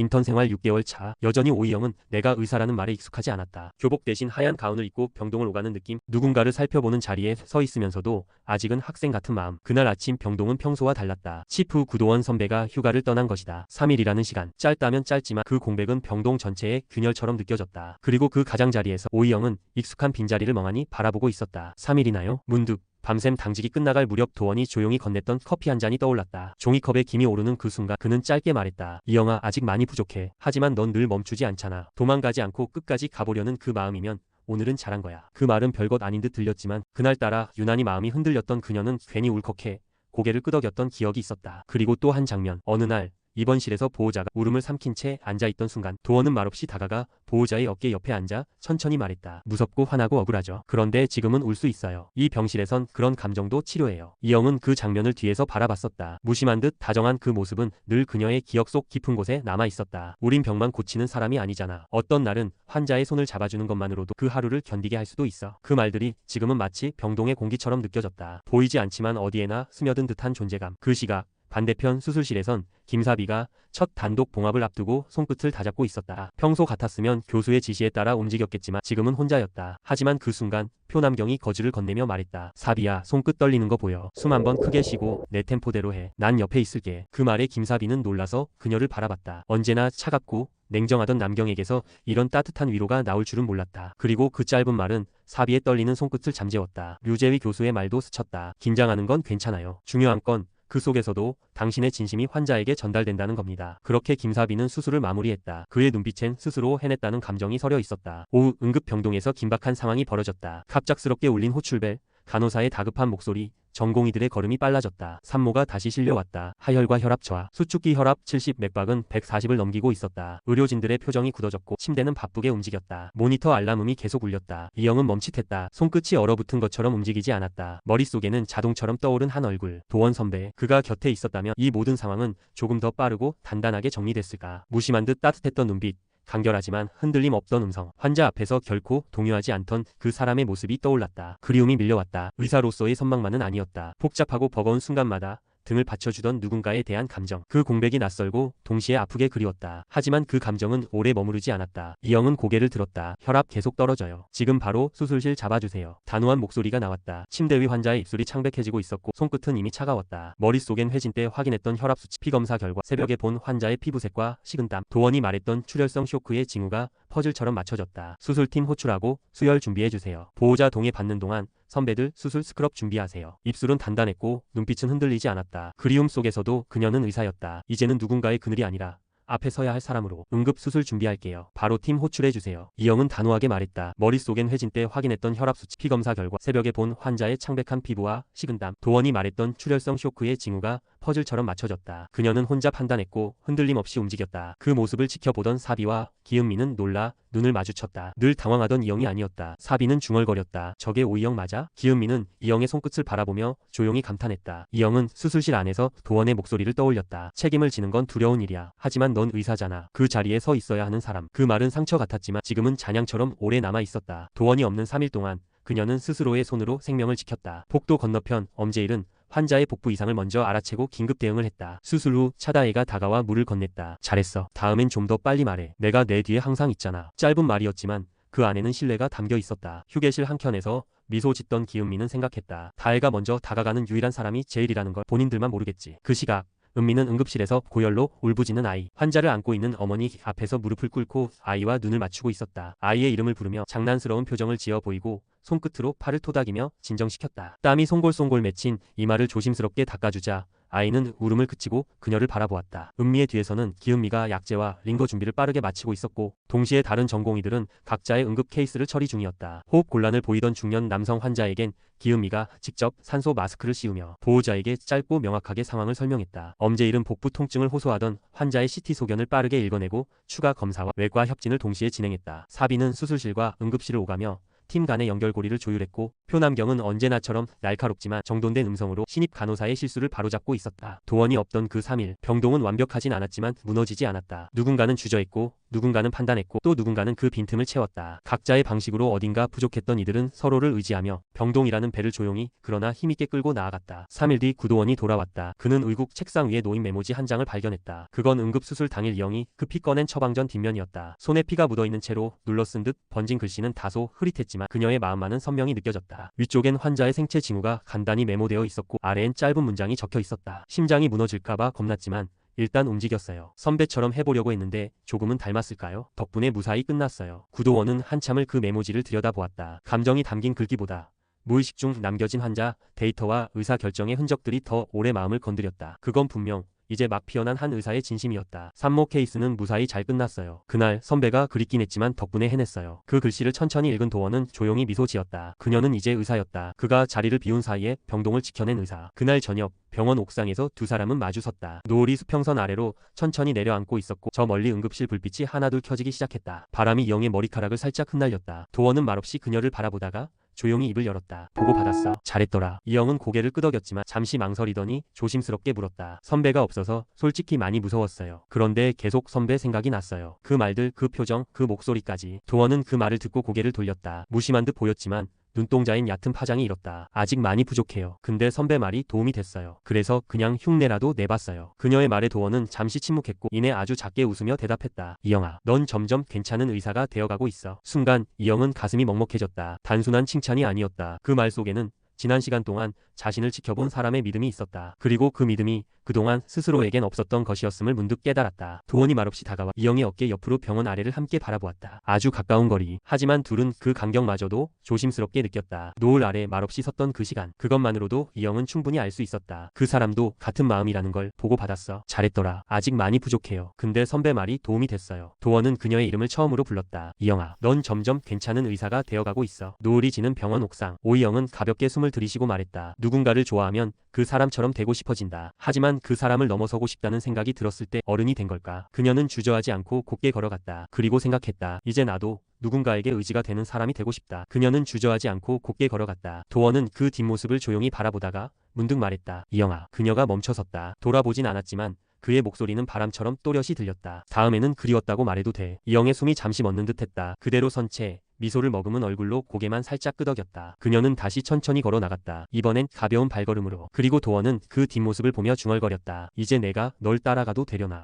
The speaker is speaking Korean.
인턴 생활 6개월 차. 여전히 오이영은 내가 의사라는 말에 익숙하지 않았다. 교복 대신 하얀 가운을 입고 병동을 오가는 느낌. 누군가를 살펴보는 자리에 서 있으면서도 아직은 학생 같은 마음. 그날 아침 병동은 평소와 달랐다. 치프 구도원 선배가 휴가를 떠난 것이다. 3일이라는 시간. 짧다면 짧지만 그 공백은 병동 전체의 균열처럼 느껴졌다. 그리고 그 가장자리에서 오이영은 익숙한 빈자리를 멍하니 바라보고 있었다. 3일이나요? 문득 밤샘 당직이 끝나갈 무렵 도원이 조용히 건넸던 커피 한 잔이 떠올랐다. 종이컵에 김이 오르는 그 순간 그는 짧게 말했다. 이영아 아직 많이 부족해. 하지만 넌 늘 멈추지 않잖아. 도망가지 않고 끝까지 가보려는 그 마음이면 오늘은 잘한 거야. 그 말은 별것 아닌 듯 들렸지만 그날따라 유난히 마음이 흔들렸던 그녀는 괜히 울컥해 고개를 끄덕였던 기억이 있었다. 그리고 또 한 장면. 어느 날 입원실에서 보호자가 울음을 삼킨 채 앉아있던 순간 도원은 말없이 다가가 보호자의 어깨 옆에 앉아 천천히 말했다. 무섭고 화나고 억울하죠. 그런데 지금은 울 수 있어요. 이 병실에선 그런 감정도 치료해요. 이영은 그 장면을 뒤에서 바라봤었다. 무심한 듯 다정한 그 모습은 늘 그녀의 기억 속 깊은 곳에 남아 있었다. 우린 병만 고치는 사람이 아니잖아. 어떤 날은 환자의 손을 잡아주는 것만으로도 그 하루를 견디게 할 수도 있어. 그 말들이 지금은 마치 병동의 공기처럼 느껴졌다. 보이지 않지만 어디에나 스며든 듯한 존재감. 그 시각 반대편 수술실에선 김사비가 첫 단독 봉합을 앞두고 손끝을 다잡고 있었다. 평소 같았으면 교수의 지시에 따라 움직였겠지만 지금은 혼자였다. 하지만 그 순간 표남경이 거즈를 건네며 말했다. 사비야 손끝 떨리는 거 보여. 숨 한 번 크게 쉬고 내 템포대로 해. 난 옆에 있을게. 그 말에 김사비는 놀라서 그녀를 바라봤다. 언제나 차갑고 냉정하던 남경에게서 이런 따뜻한 위로가 나올 줄은 몰랐다. 그리고 그 짧은 말은 사비의 떨리는 손끝을 잠재웠다. 류재위 교수의 말도 스쳤다. 긴장하는 건 괜찮아요. 중요한 건 그 속에서도 당신의 진심이 환자에게 전달된다는 겁니다. 그렇게 김사비는 수술을 마무리했다. 그의 눈빛엔 스스로 해냈다는 감정이 서려 있었다. 오후 응급 병동에서 긴박한 상황이 벌어졌다. 갑작스럽게 울린 호출벨, 간호사의 다급한 목소리, 전공의들의 걸음이 빨라졌다. 산모가 다시 실려왔다. 하혈과 혈압 저하, 수축기 혈압 70, 맥박은 140을 넘기고 있었다. 의료진들의 표정이 굳어졌고 침대는 바쁘게 움직였다. 모니터 알람음이 계속 울렸다. 이영은 멈칫했다. 손끝이 얼어붙은 것처럼 움직이지 않았다. 머릿속에는 자동처럼 떠오른 한 얼굴. 도원 선배. 그가 곁에 있었다면 이 모든 상황은 조금 더 빠르고 단단하게 정리됐을까. 무심한 듯 따뜻했던 눈빛, 간결하지만 흔들림 없던 음성. 환자 앞에서 결코 동요하지 않던 그 사람의 모습이 떠올랐다. 그리움이 밀려왔다. 의사로서의 선망만은 아니었다. 복잡하고 버거운 순간마다 등을 받쳐주던 누군가에 대한 감정. 그 공백이 낯설고 동시에 아프게 그리웠다. 하지만 그 감정은 오래 머무르지 않았다. 이영은 고개를 들었다. 혈압 계속 떨어져요. 지금 바로 수술실 잡아주세요. 단호한 목소리가 나왔다. 침대 위 환자의 입술이 창백해지고 있었고 손끝은 이미 차가웠다. 머릿속엔 회진 때 확인했던 혈압 수치 피검사 결과 새벽에 본 환자의 피부색과 식은땀 도원이 말했던 출혈성 쇼크의 징후가 퍼즐처럼 맞춰졌다. 수술팀 호출하고 수혈 준비해주세요. 보호자 동의 받는 동안 선배들 수술 스크럽 준비하세요. 입술은 단단했고 눈빛은 흔들리지 않았다. 그리움 속에서도 그녀는 의사였다. 이제는 누군가의 그늘이 아니라 앞에 서야 할 사람으로 응급 수술 준비할게요. 바로 팀 호출해 주세요. 이영은 단호하게 말했다. 머릿속엔 회진 때 확인했던 혈압 수치 피검사 결과 새벽에 본 환자의 창백한 피부와 식은땀 도원이 말했던 출혈성 쇼크의 징후가 퍼즐처럼 맞춰졌다. 그녀는 혼자 판단했고 흔들림 없이 움직였다. 그 모습을 지켜보던 사비와 기은미는 놀라 눈을 마주쳤다. 늘 당황하던 이영이 아니었다. 사비는 중얼거렸다. 저게 오이영 맞아? 기은미는 이영의 손끝을 바라보며 조용히 감탄했다. 이영은 수술실 안에서 도원의 목소리를 떠올렸다. 책임을 지는 건 두려운 일이야. 하지만 넌 의사잖아. 그 자리에 서 있어야 하는 사람. 그 말은 상처 같았지만 지금은 잔향처럼 오래 남아 있었다. 도원이 없는 3일 동안 그녀는 스스로의 손으로 생명을 지켰다. 복도 건너편 엄제일은 환자의 복부 이상을 먼저 알아채고 긴급 대응을 했다. 수술 후 차다혜가 다가와 물을 건넸다. 잘했어. 다음엔 좀 더 빨리 말해. 내가 내 뒤에 항상 있잖아. 짧은 말이었지만 그 안에는 신뢰가 담겨 있었다. 휴게실 한켠에서 미소 짓던 기은미는 생각했다. 다혜가 먼저 다가가는 유일한 사람이 제일이라는 걸 본인들만 모르겠지. 그 시각 은미는 응급실에서 고열로 울부짖는 아이, 환자를 안고 있는 어머니 앞에서 무릎을 꿇고 아이와 눈을 맞추고 있었다. 아이의 이름을 부르며 장난스러운 표정을 지어 보이고 손끝으로 팔을 토닥이며 진정시켰다. 땀이 송골송골 맺힌 이마를 조심스럽게 닦아주자 아이는 울음을 그치고 그녀를 바라보았다. 은미의 뒤에서는 기은미가 약제와 링거 준비를 빠르게 마치고 있었고 동시에 다른 전공의들은 각자의 응급 케이스를 처리 중이었다. 호흡 곤란을 보이던 중년 남성 환자에겐 기은미가 직접 산소 마스크를 씌우며 보호자에게 짧고 명확하게 상황을 설명했다. 엄제일은 복부 통증을 호소하던 환자의 CT 소견을 빠르게 읽어내고 추가 검사와 외과 협진을 동시에 진행했다. 사비는 수술실과 응급실을 오가며 팀 간의 연결고리를 조율했고 표남경은 언제나처럼 날카롭지만 정돈된 음성으로 신입 간호사의 실수를 바로잡고 있었다. 도원이 없던 그 3일 병동은 완벽하진 않았지만 무너지지 않았다. 누군가는 주저했고 누군가는 판단했고 또 누군가는 그 빈틈을 채웠다. 각자의 방식으로 어딘가 부족했던 이들은 서로를 의지하며 병동이라는 배를 조용히 그러나 힘있게 끌고 나아갔다. 3일 뒤 구도원이 돌아왔다. 그는 의국 책상 위에 놓인 메모지 한 장을 발견했다. 그건 응급수술 당일 이영이 급히 꺼낸 처방전 뒷면이었다. 손에 피가 묻어있는 채로 눌러쓴 듯 번진 글씨는 다소 흐릿했지만 그녀의 마음만은 선명히 느껴졌다. 위쪽엔 환자의 생체 징후가 간단히 메모되어 있었고 아래엔 짧은 문장이 적혀 있었다. 심장이 무너질까봐 겁났지만 일단 움직였어요. 선배처럼 해보려고 했는데 조금은 닮았을까요? 덕분에 무사히 끝났어요. 구도원은 한참을 그 메모지를 들여다보았다. 감정이 담긴 글귀보다 무의식 중 남겨진 환자 데이터와 의사 결정의 흔적들이 더 오래 마음을 건드렸다. 그건 분명 이제 막 피어난 한 의사의 진심이었다. 산모 케이스는 무사히 잘 끝났어요. 그날 선배가 그립긴 했지만 덕분에 해냈어요. 그 글씨를 천천히 읽은 도원은 조용히 미소 지었다. 그녀는 이제 의사였다. 그가 자리를 비운 사이에 병동을 지켜낸 의사. 그날 저녁 병원 옥상에서 두 사람은 마주섰다. 노을이 수평선 아래로 천천히 내려앉고 있었고 저 멀리 응급실 불빛이 하나둘 켜지기 시작했다. 바람이 이영의 머리카락을 살짝 흩날렸다. 도원은 말없이 그녀를 바라보다가 조용히 입을 열었다. 보고 받았어. 잘했더라. 이영은 고개를 끄덕였지만 잠시 망설이더니 조심스럽게 물었다. 선배가 없어서 솔직히 많이 무서웠어요. 그런데 계속 선배 생각이 났어요. 그 말들, 그 표정, 그 목소리까지. 도원은 그 말을 듣고 고개를 돌렸다. 무심한 듯 보였지만 눈동자인 얕은 파장이 일었다. 아직 많이 부족해요. 근데 선배 말이 도움이 됐어요. 그래서 그냥 흉내라도 내봤어요. 그녀의 말에 도원은 잠시 침묵했고 이내 아주 작게 웃으며 대답했다. 이영아, 넌 점점 괜찮은 의사가 되어가고 있어. 순간 이영은 가슴이 먹먹해졌다. 단순한 칭찬이 아니었다. 그 말 속에는 지난 시간 동안 자신을 지켜본 사람의 믿음이 있었다. 그리고 그 믿음이 그동안 스스로에겐 없었던 것이었음을 문득 깨달았다. 도원이 말없이 다가와 이영의 어깨 옆으로 병원 아래를 함께 바라보았다. 아주 가까운 거리. 하지만 둘은 그 간격마저도 조심스럽게 느꼈다. 노을 아래 말없이 섰던 그 시간. 그것만으로도 이영은 충분히 알 수 있었다. 그 사람도 같은 마음이라는 걸 보고 받았어. 잘했더라. 아직 많이 부족해요. 근데 선배 말이 도움이 됐어요. 도원은 그녀의 이름을 처음으로 불렀다. 이영아, 넌 점점 괜찮은 의사가 되어가고 있어. 노을이 지는 병원 옥상. 오이영은 가볍게 숨을 들이쉬고 말했다. 누군가를 좋아하면 그 사람처럼 되고 싶어진다. 하지만 그 사람을 넘어서고 싶다는 생각이 들었을 때 어른이 된 걸까? 그녀는 주저하지 않고 곧게 걸어갔다. 그리고 생각했다. 이제 나도 누군가에게 의지가 되는 사람이 되고 싶다. 그녀는 주저하지 않고 곧게 걸어갔다. 도원은 그 뒷모습을 조용히 바라보다가 문득 말했다. 이영아, 그녀가 멈춰섰다. 돌아보진 않았지만 그의 목소리는 바람처럼 또렷이 들렸다. 다음에는 그리웠다고 말해도 돼. 이영의 숨이 잠시 멎는 듯했다. 그대로 선채 미소를 머금은 얼굴로 고개만 살짝 끄덕였다. 그녀는 다시 천천히 걸어 나갔다. 이번엔 가벼운 발걸음으로. 그리고 도원은 그 뒷모습을 보며 중얼거렸다. 이제 내가 널 따라가도 되려나.